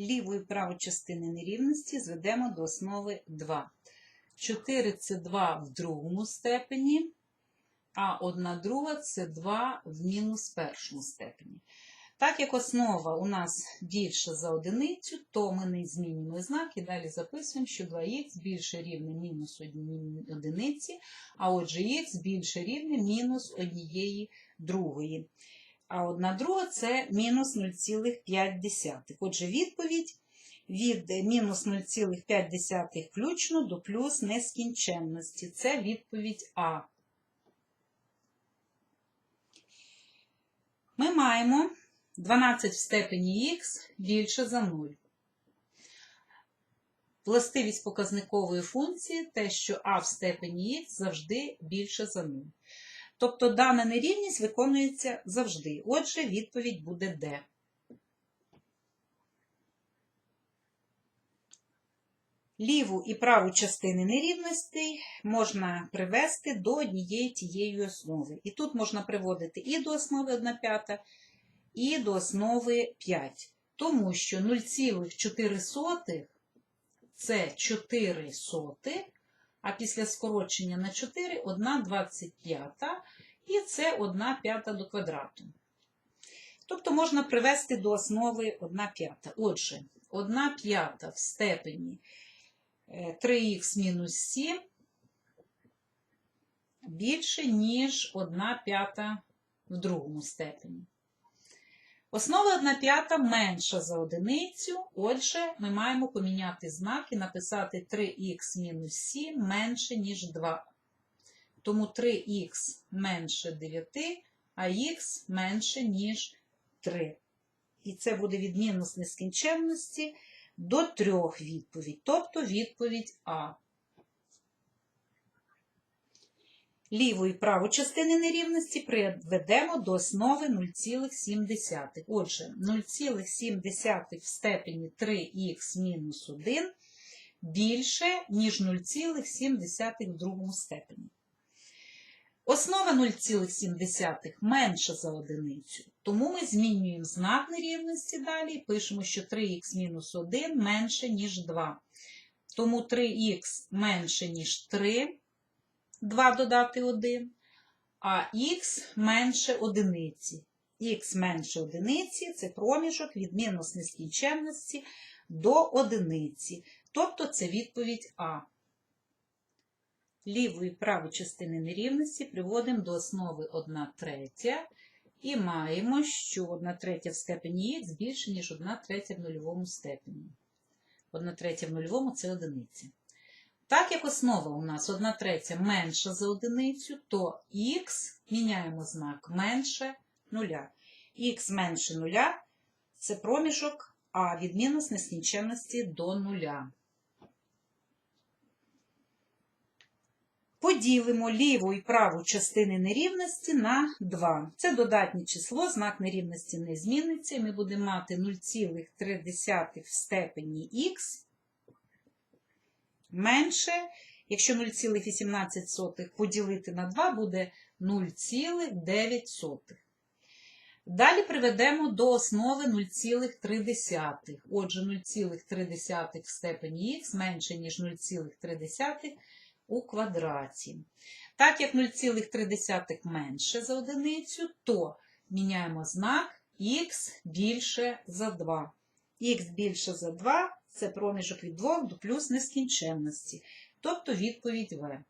Ліву і праву частини нерівності зведемо до основи 2. 4 це 2 в другому степені, а 1 друга це 2 в мінус першому степені. Так як основа у нас більша за одиницю, то ми не змінюємо знак і далі записуємо, що 2х більше рівне мінус одиниці, а отже х більше рівне мінус однієї другої. А одна друга це мінус 0,5. Отже, відповідь від мінус 0,5 включно до плюс нескінченності. Це відповідь А. Ми маємо 12 в степені х більше за 0. Властивість показникової функції те, що а в степені х завжди більше за 0. Тобто дана нерівність виконується завжди. Отже, відповідь буде Д. Ліву і праву частини нерівностей можна привести до однієї тієї основи. І тут можна приводити і до основи 1 п'ята, і до основи 5. Тому що 0,4 це 4 сотих, а після скорочення на 4 – 1 25, і це 1 п'ята до квадрату. Тобто можна привести до основи 1 п'ята. Отже, 1 п'ята в степені е, 3х мінус 7 більше, ніж 1 п'ята в другому степені. Основа 1 п'ята менша за одиницю, отже, ми маємо поміняти знак і написати 3х мінус 7 менше, ніж 2. Тому 3х менше 9, а х менше, ніж 3. І це буде від мінус нескінченності до 3 відповідь, тобто відповідь А. Ліву і праву частини нерівності приведемо до основи 0,7. Отже, 0,7 в степені 3х мінус 1 більше, ніж 0,7 в другому степені. Основа 0,7 менша за одиницю, тому ми змінюємо знак нерівності далі і пишемо, що 3х мінус 1 менше, ніж 2. Тому 3х менше, ніж 3. 2 додати 1, а х менше одиниці. Х менше одиниці це проміжок від мінус нескінченності до одиниці. Тобто це відповідь А. Ліву і праву частини нерівності приводимо до основи 1 третя. І маємо, що 1 третя в степені х більше, ніж 1 третя в нульовому степені. 1 третя в нульовому це одиниця. Так як основа у нас 1 третя менша за одиницю, то х міняємо знак менше нуля. х менше нуля – це проміжок А від мінус нескінченності до нуля. Поділимо ліву і праву частини нерівності на 2. Це додатнє число, знак нерівності не зміниться, ми будемо мати 0,3 в степені х менше, якщо 0,18 поділити на 2, буде 0,9. Далі приведемо до основи 0,3. Отже, 0,3 в степені х менше, ніж 0,3 у квадраті. Так як 0,3 менше за одиницю, то міняємо знак х більше за 2. х більше за 2 це проміжок від 2 до плюс нескінченності, тобто відповідь В.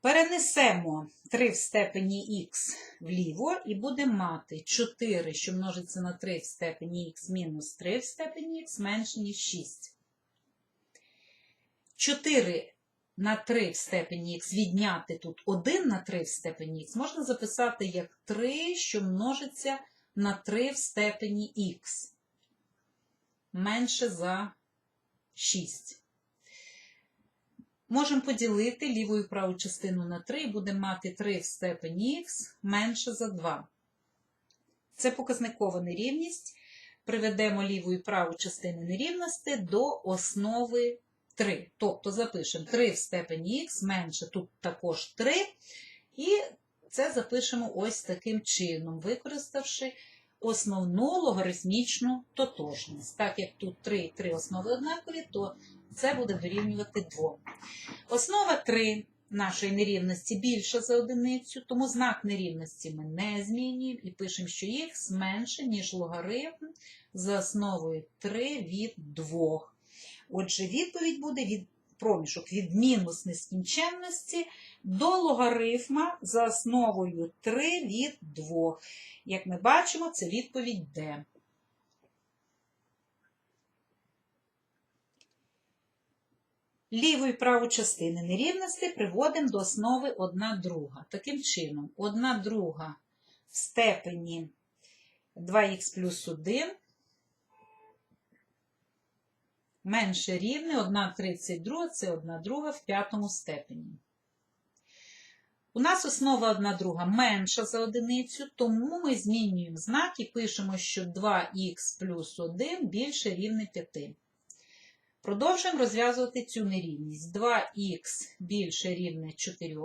Перенесемо 3 в степені х вліво і будемо мати 4, що множиться на 3 в степені х мінус 3 в степені х менше, ніж 6. 4 на 3 в степені х відняти тут 1 на 3 в степені х можна записати як 3, що множиться на 3 в степені х менше за 6. Можемо поділити ліву і праву частину на 3 і будемо мати 3 в степені х менше за 2. Це показникова нерівність. Приведемо ліву і праву частини нерівності до основи 3. Тобто запишемо 3 в степені х менше, тут також 3. І це запишемо ось таким чином, використавши основну логарифмічну тотожність. Так як тут 3 і 3 основи однакові, то це буде дорівнювати 2. Основа 3 нашої нерівності більша за одиницю, тому знак нерівності ми не змінюємо і пишемо, що х менше, ніж логарифм за основою 3 від 2. Отже, відповідь буде від проміжок від мінус нескінченності до логарифма за основою 3 від 2. Як ми бачимо, це відповідь D. Ліву і праву частини нерівності приводимо до основи 1 друга. Таким чином, 1 друга в степені 2х плюс 1 менше рівне 1 32, це 1 друга в п'ятому степені. У нас основа 1 друга менша за одиницю, тому ми змінюємо знак і пишемо, що 2х плюс 1 більше рівне 5. Продовжуємо розв'язувати цю нерівність. 2х більше рівне 4,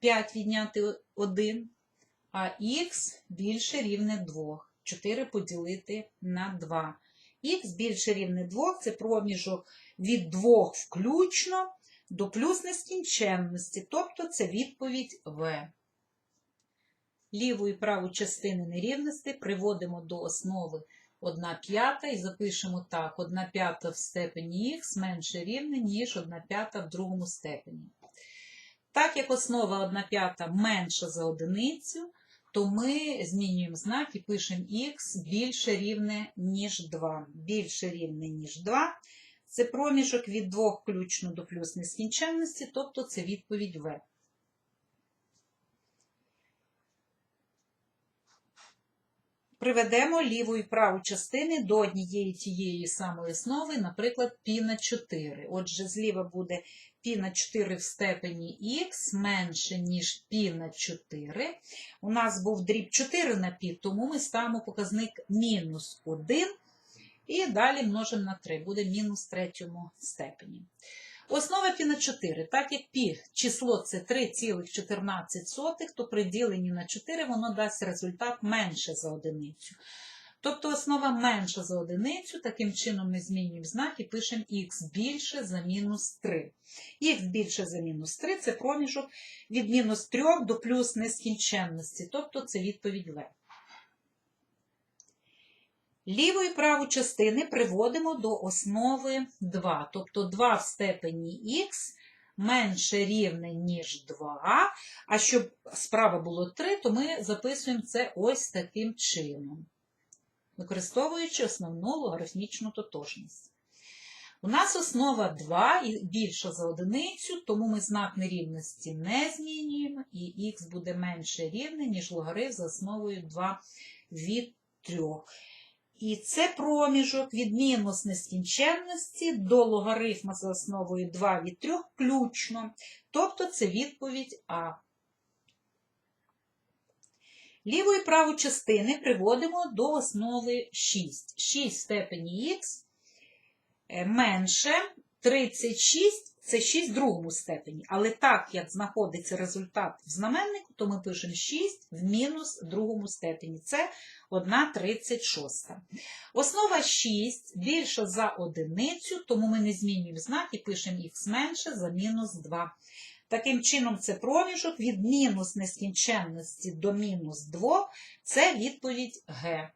5 відняти 1, а х більше рівне 2, 4 поділити на 2. Х більше рівне 2 це проміжок від 2 включно до плюс нескінченності, тобто це відповідь В. Ліву і праву частини нерівності приводимо до основи 1 п'ята і запишемо так: 1 п'ята в степені х менше рівне, ніж 1 п'ята в другому степені. Так як основа 1 п'ята менша за одиницю, то ми змінюємо знак і пишемо х більше рівне, ніж 2. Більше рівне, ніж 2. Це проміжок від 2 включно до плюс нескінченності, тобто це відповідь В. Приведемо ліву і праву частини до однієї тієї самої основи, наприклад, пі на 4. Отже, зліва буде пі на 4 в степені х менше, ніж пі на 4. У нас був дріб 4 на пі, тому ми ставимо показник мінус 1 і далі множимо на 3, буде мінус третьому степені. Основа пі на 4. Так як пі число це 3,14, то при діленні на 4 воно дасть результат менше за одиницю. Тобто основа менша за одиницю, таким чином ми змінюємо знак і пишемо х більше за мінус 3. Х більше за мінус 3 це проміжок від мінус 3 до плюс нескінченності, тобто це відповідь В. Ліву і праву частини приводимо до основи 2, тобто 2 в степені х менше рівне, ніж 2, а щоб справа було 3, то ми записуємо це ось таким чином, використовуючи основну логарифмічну тотожність. У нас основа 2 і більша за одиницю, тому ми знак нерівності не змінюємо, і х буде менше рівне, ніж логарифм за основою 2 від 3. І це проміжок від мінус нескінченності до логарифма за основою 2 від 3 включно. Тобто це відповідь А. Ліву і праву частини приводимо до основи 6. 6 в степені х менше 36 це 6 в другому степені. Але так, як знаходиться результат в знаменнику, то ми пишемо 6 в мінус другому степені. Це 1,36. Основа 6 більша за одиницю, тому ми не змінюємо знак і пишемо х менше за мінус 2. Таким чином, це проміжок від мінус нескінченності до мінус 2, це відповідь Г.